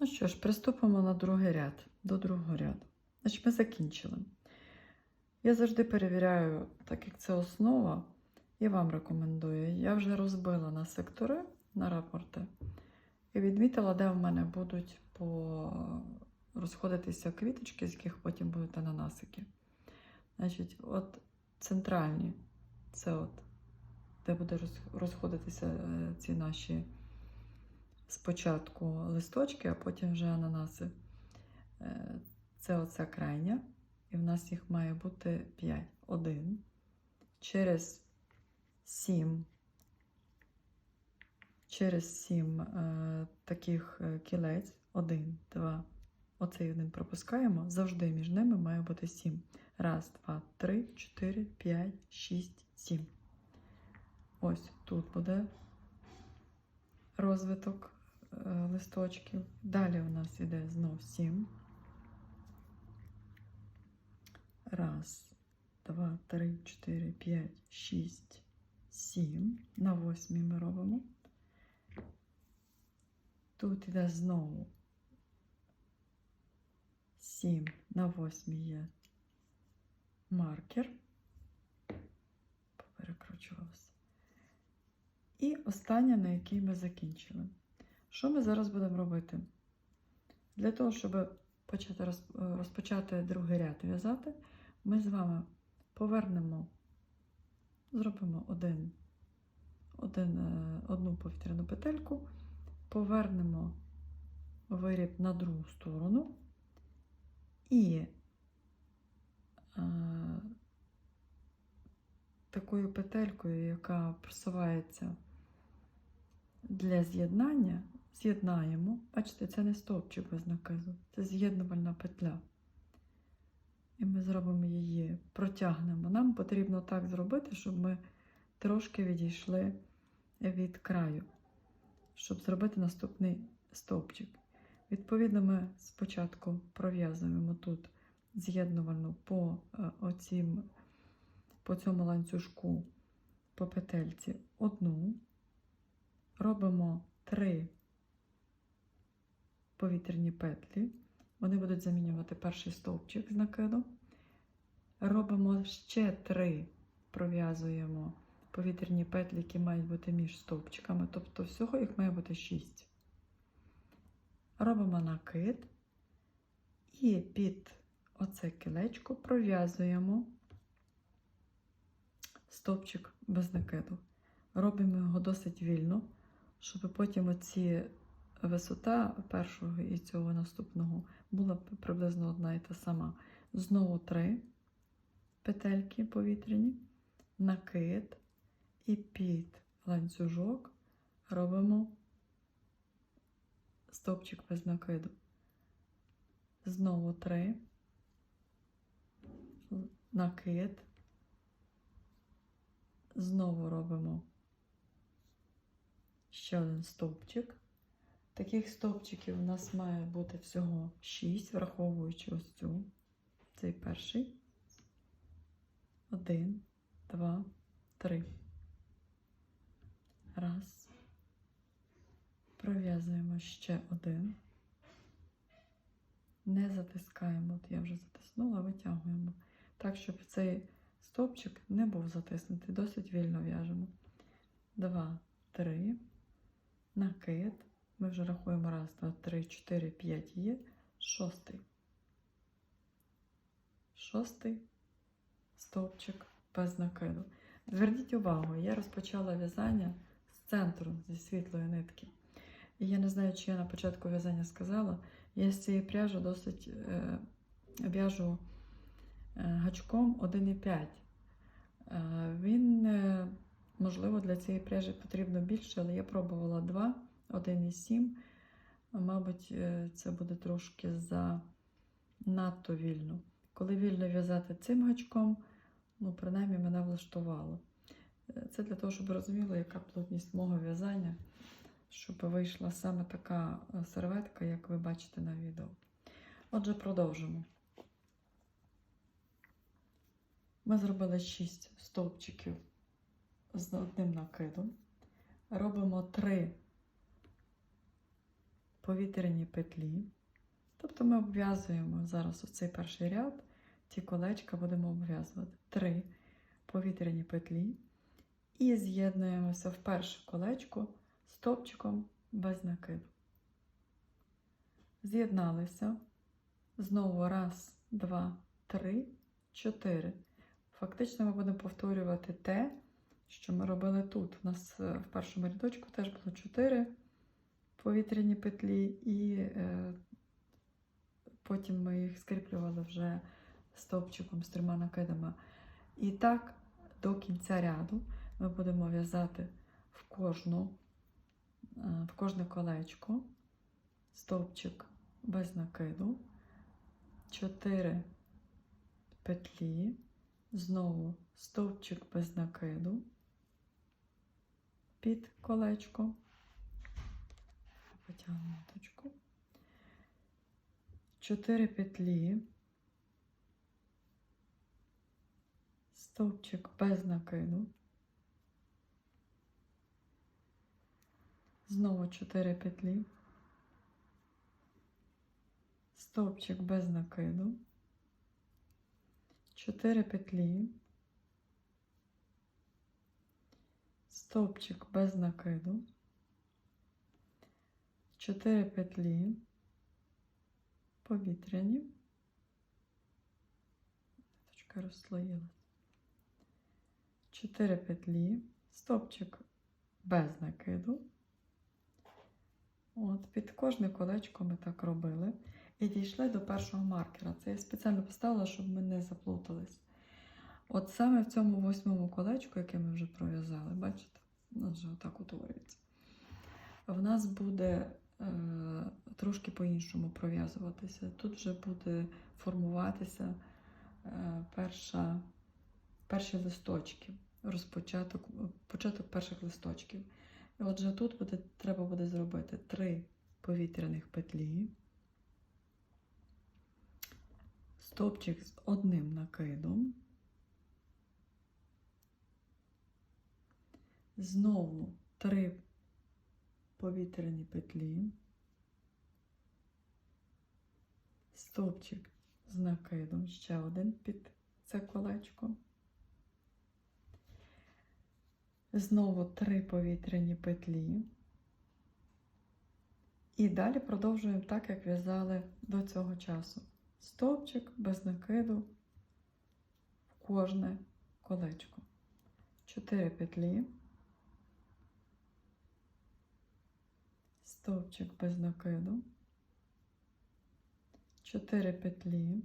Ну що ж, приступимо на другий ряд, до другого ряду. Значить, ми закінчили. Я завжди перевіряю, так як це основа, і вам рекомендую. Я вже розбила на сектори, на рапорти, і відмітила, де в мене будуть по... розходитися квіточки, з яких потім будуть ананасики. Значить, от центральні, це от, де буде розходитися е, ці наші спочатку листочки, а потім вже ананаси. Е, Це оця крайня, і в нас їх має бути 5. Один. Через 7. Через 7 е, таких е, кілець. Один, два. Оцей один пропускаємо. Завжди між ними має бути 7. Раз, два, три, чотири, п'ять, шість, сім. Ось тут буде розвиток листочків. Далі у нас іде знов 7. Раз, два, три, чотири, п'ять, шість, сім. На восьмій ми робимо. Тут іде знову 7. На восьмій є маркер. Поперекручувалося. І остання, на якій ми закінчили. Що ми зараз будемо робити? Для того, щоб почати розпочати другий ряд в'язати, ми з вами повернемо, зробимо один, один, е, одну повітряну петельку, повернемо виріб на другу сторону і е, такою петелькою, яка просувається для з'єднання, з'єднаємо. Бачите, це не стовпчик без наказу, це з'єднувальна петля. І ми зробимо її, протягнемо. Нам потрібно так зробити, щоб ми трошки відійшли від краю, щоб зробити наступний стовпчик. Відповідно, ми спочатку пров'язуємо тут з'єднувальну по, е, оцім, по цьому ланцюжку по петельці одну, робимо три повітряні петлі. Вони будуть замінювати перший стовпчик з накидом. Робимо ще три, пров'язуємо повітряні петлі, які мають бути між стовпчиками, тобто всього їх має бути 6. Робимо накид і під оце кілечко пров'язуємо стовпчик без накиду. Робимо його досить вільно, щоб потім оці висота першого і цього наступного була приблизно одна і та сама. Знову три петельки повітряні, накид і під ланцюжок робимо стовпчик без накиду. Знову три, накид, знову робимо ще один стовпчик. Таких стовпчиків у нас має бути всього 6, враховуючи ось цю. Цей перший. Один, два, три. Раз. Пров'язуємо ще один. Не затискаємо. От я вже затиснула, витягуємо. Так, щоб цей стовпчик не був затиснутий. Досить вільно в'яжемо. Два, три. Накид. Ми вже рахуємо раз, два, три, чотири, п'ять є. Шостий. Шостий стовпчик без накиду. Зверніть увагу, я розпочала в'язання з центру, зі світлої нитки. І я не знаю, чи я на початку в'язання сказала, я з цієї пряжі досить е, в'яжу е, гачком 1,5. Е, він, е, можливо, для цієї пряжі потрібно більше, але я пробувала 2, 1,7. Мабуть, е, це буде трошки занадто вільно. Коли вільно в'язати цим гачком, ну, принаймні мене влаштувало. Е, Це для того, щоб ви розуміли, яка плотність мого в'язання, щоб вийшла саме така е, серветка, як ви бачите на відео. Отже, продовжимо. Ми зробили 6 стовпчиків з одним накидом. Робимо 3 повітряні петлі. Тобто ми обв'язуємо зараз оцей перший ряд, ці колечка будемо обв'язувати. Три повітряні петлі. І з'єднуємося в перше колечко стовпчиком без накиду. З'єдналися. Знову раз, два, три, чотири. Фактично ми будемо повторювати те, що ми робили тут. У нас е, в першому рядочку теж було 4 повітряні петлі, і е, потім ми їх скріплювали вже стовпчиком з трьома накидами. І так до кінця ряду ми будемо в'язати в кожну, е, в кожне колечко стовпчик без накиду, 4 петлі, знову стовпчик без накиду під колечко. Потягнемо точку. 4 петлі, стовпчик без накиду. Знову 4 петлі, стовпчик без накиду, 4 петлі, стовпчик без накиду, 4 петлі, повітряні, точка розслоїлась, 4 петлі, стовпчик без накиду. От, під кожне колечко ми так робили. І дійшли до першого маркера. Це я спеціально поставила, щоб ми не заплутались. От саме в цьому восьмому колечку, яке ми вже пров'язали, бачите, у нас вже отак утворюється. В нас буде трошки по-іншому пров'язуватися. Тут вже буде формуватися е, перша, перші листочки, розпочаток, початок перших листочків. І отже, тут буде, треба буде зробити три повітряних петлі, стовпчик з одним накидом, знову три повітряні петлі, стовпчик з накидом, ще один під це колечко. Знову три повітряні петлі. І далі продовжуємо так, як в'язали до цього часу. Стовпчик без накиду в кожне колечко. 4 петлі, стовпчик без накиду, 4 петлі.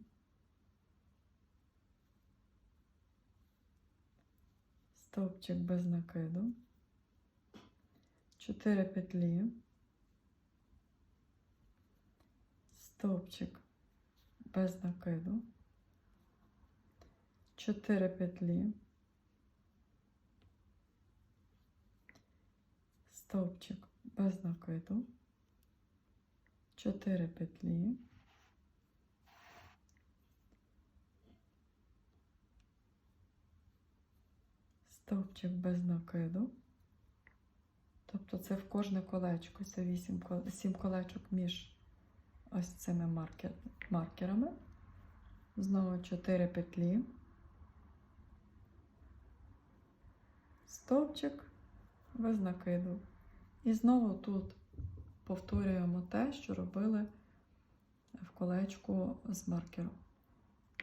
стовпчик без накиду, 4 петлі, стовпчик без накиду, 4 петлі, стовпчик без накиду, 4 петлі. стовпчик без накиду. Тобто це в кожне колечко, це 8, 7 колечок між ось цими маркер, маркерами. Знову 4 петлі. Стовпчик без накиду. І знову тут повторюємо те, що робили в колечку з маркером.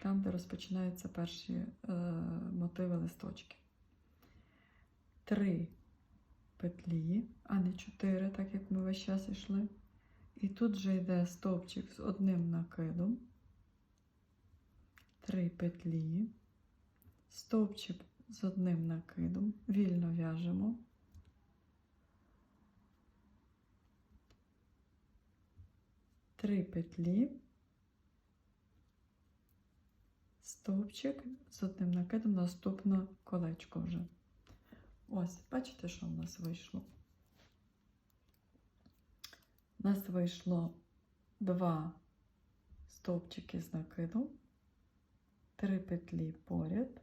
Там, де розпочинаються перші е, мотиви листочки. 3 петлі, а не 4, так як ми весь час йшли. І тут вже йде стовпчик з одним накидом, 3 петлі, стовпчик з одним накидом, вільно в'яжемо. Три петлі, стовпчик з одним накидом, наступне колечко вже. Ось, бачите, що в нас вийшло? У нас вийшло два стовпчики з накиду, три петлі поряд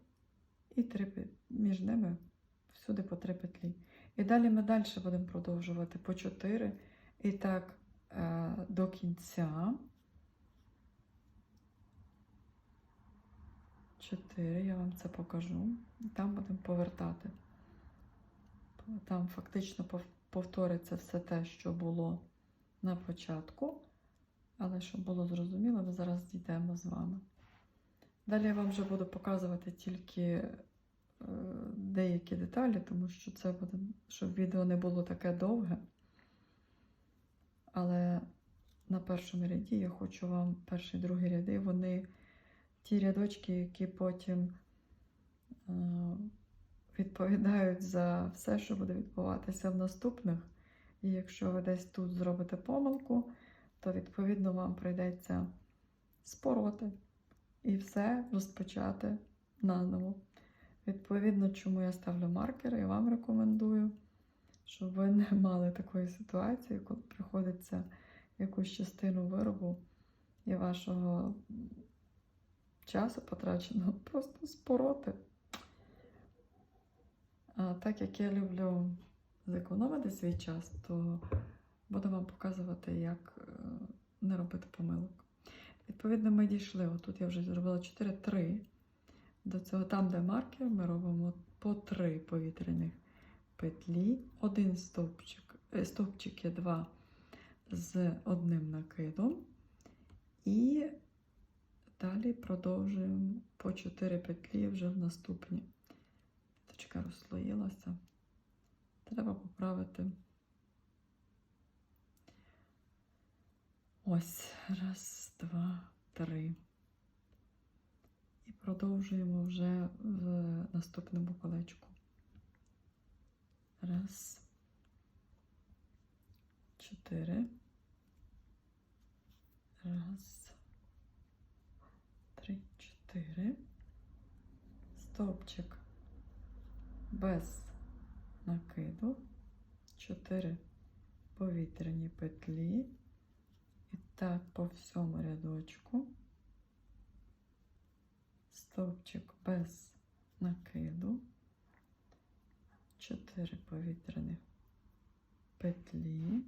і три петлі. між ними всюди по три петлі. І далі ми далі будемо продовжувати по 4. І так до кінця. 4, я вам це покажу. Там будемо повертати. Там фактично повториться все те, що було на початку. Але щоб було зрозуміло, ми зараз дійдемо з вами. Далі я вам вже буду показувати тільки е, деякі деталі, тому що це буде, щоб відео не було таке довге. Але на першому ряді я хочу вам перший і другий ряди, вони ті рядочки, які потім е, відповідають за все, що буде відбуватися в наступних. І якщо ви десь тут зробите помилку, то відповідно вам прийдеться спороти і все розпочати наново. Відповідно, чому я ставлю маркери і вам рекомендую, щоб ви не мали такої ситуації, коли приходиться якусь частину виробу і вашого часу потраченого просто спороти. А так як я люблю зекономити свій час, то буду вам показувати, як е, не робити помилок. Відповідно, ми дійшли. Отут я вже зробила 4-3. До цього, там, де маркер, ми робимо по 3 повітряних петлі, один стовпчик, е, стовпчики 2 з одним накидом. І далі продовжуємо по 4 петлі вже в наступні. Точка розслоїлася. Треба поправити. Ось, раз, два, три. І продовжуємо вже в наступному колечку. Раз, чотири. Раз, три, чотири. Стовпчик без накиду. Чотири повітряні петлі. І так по всьому рядочку. Стовпчик без накиду. Чотири повітряних петлі.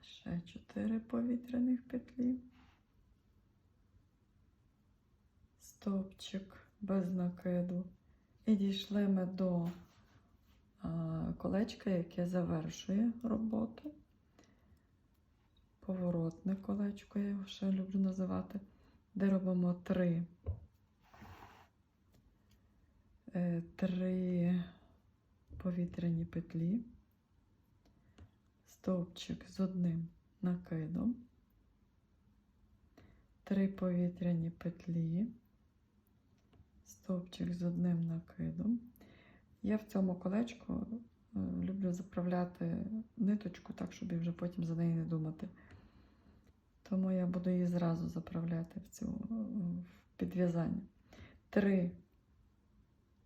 Ще чотири повітряних петлі. Стовпчик без накиду. І дійшли ми до колечка, яке завершує роботу. Поворотне колечко, я його ще люблю називати, де робимо три, е, три повітряні петлі, стовпчик з одним накидом, три повітряні петлі, стовпчик з одним накидом. Я в цьому колечку е, люблю заправляти ниточку так, щоб я вже потім за неї не думати. Тому я буду її зразу заправляти в цю в підв'язання. Три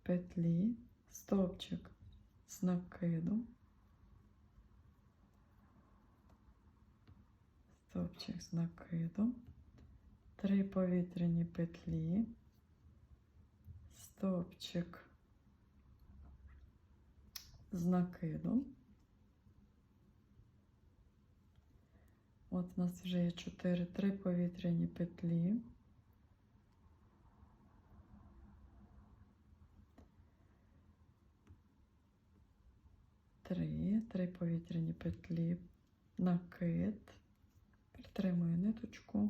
петлі, стовпчик з накидом, стовпчик з накидом, три повітряні петлі, стовпчик з накидом. От у нас вже є 4, 3 повітряні петлі. Три, повітряні петлі, накид, притримую ниточку.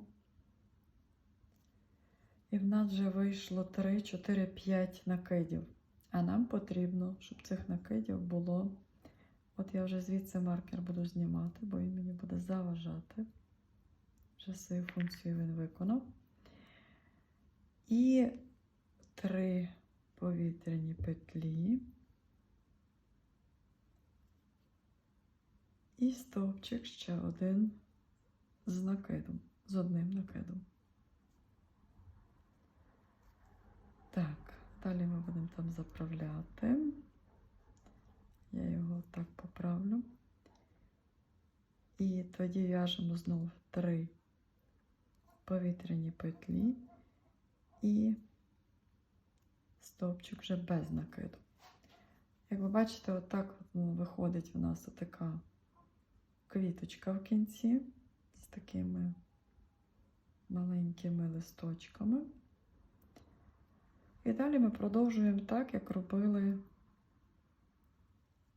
І в нас вже вийшло 3, 4, 5 накидів. А нам потрібно, щоб цих накидів було. От я вже звідси маркер буду знімати, бо він мені буде заважати. Вже свою функцію він виконав. І три повітряні петлі. І стовпчик ще один з накидом, з одним накидом. Так, далі ми будемо там заправляти. Я його так поправлю. І тоді в'яжемо знову три повітряні петлі і стовпчик вже без накиду. Як ви бачите, отак ну, виходить у нас така квіточка в кінці з такими маленькими листочками. І далі ми продовжуємо так, як робили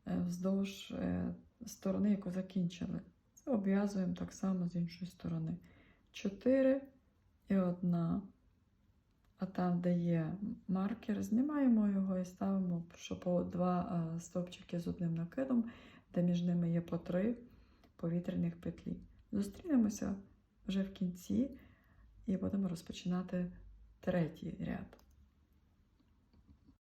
е, вздовж е, сторони, яку закінчили. Обв'язуємо так само з іншої сторони. 4 і одна. А там, де є маркер, знімаємо його і ставимо, що по два е, стовпчики з одним накидом, де між ними є по три повітряних петлі. Зустрінемося вже в кінці і будемо розпочинати третій ряд.